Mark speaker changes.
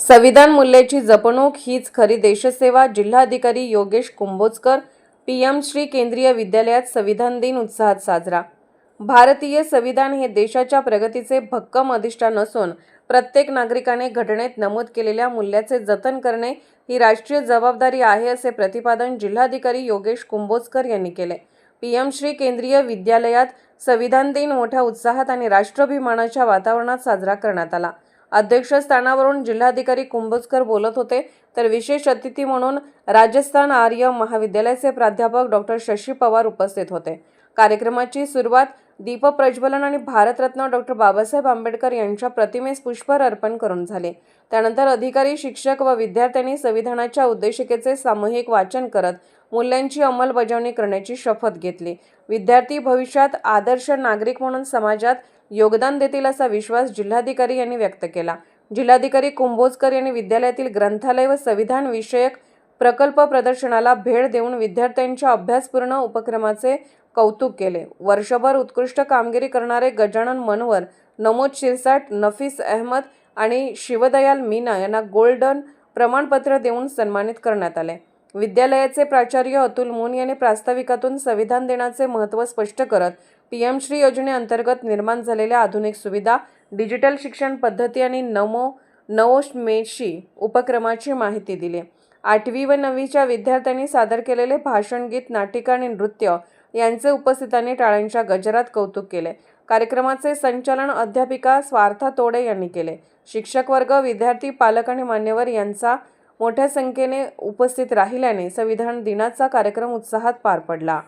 Speaker 1: संविधान मूल्याची जपणूक हीच खरी देशसेवा जिल्हाधिकारी योगेश कुंभोजकर पीएम श्री केंद्रीय विद्यालयात संविधान दिन उत्साहात साजरा. भारतीय संविधान हे देशाच्या प्रगतीचे भक्कम अधिष्ठान असून प्रत्येक नागरिकाने घटनेत नमूद केलेल्या मूल्याचे जतन करणे ही राष्ट्रीय जबाबदारी आहे असे प्रतिपादन जिल्हाधिकारी योगेश कुंभोजकर यांनी केले. पी एम श्री केंद्रीय विद्यालयात संविधान दिन मोठ्या उत्साहात आणि राष्ट्राभिमानाच्या वातावरणात साजरा करण्यात आला. अध्यक्षस्थानावरून जिल्हाधिकारी कुंभोजकर बोलत होते. तर विशेष अतिथी म्हणून राजस्थान आर्य महाविद्यालयाचे प्राध्यापक डॉक्टर शशी पवार उपस्थित होते. कार्यक्रमाची सुरुवात दीपप्रज्वलन आणि भारतरत्न डॉक्टर बाबासाहेब आंबेडकर यांच्या प्रतिमेस पुष्पहार अर्पण करून झाले. त्यानंतर अधिकारी शिक्षक व विद्यार्थ्यांनी संविधानाच्या उद्देशिकेचे सामूहिक वाचन करत मूल्यांची अंमलबजावणी करण्याची शपथ घेतली. विद्यार्थी भविष्यात आदर्श नागरिक म्हणून समाजात योगदान देतील असा विश्वास जिल्हाधिकारी यांनी व्यक्त केला. जिल्हाधिकारी कुंभोजकर यांनी विद्यालयातील ग्रंथालय व संविधान विषयक प्रकल्प प्रदर्शनाला भेट देऊन विद्यार्थ्यांच्या अभ्यासपूर्ण उपक्रमाचे कौतुक केले. वर्षभर उत्कृष्ट कामगिरी करणारे गजानन मनवर नमोद शिरसाट नफीस अहमद आणि शिवदयाल मीना यांना गोल्डन प्रमाणपत्र देऊन सन्मानित करण्यात आले. विद्यालयाचे प्राचार्य अतुल मुन यांनी प्रास्ताविकातून संविधान दिनाचे महत्त्व स्पष्ट करत पी एम श्री योजनेअंतर्गत निर्माण झालेल्या आधुनिक सुविधा डिजिटल शिक्षण पद्धती आणि नमो नवोन्मेषी उपक्रमाची माहिती दिली. आठवी व नववीच्या विद्यार्थ्यांनी सादर केलेले भाषण गीत नाटिका आणि नृत्य यांचे उपस्थितांनी टाळ्यांच्या गजरात कौतुक केले. कार्यक्रमाचे संचालन अध्यापिका स्वार्था तोडे यांनी केले. शिक्षक वर्ग विद्यार्थी पालक आणि मान्यवर यांचा मोठ्या संख्येने उपस्थित राहिल्याने संविधान दिनाचा कार्यक्रम उत्साहात पार पडला.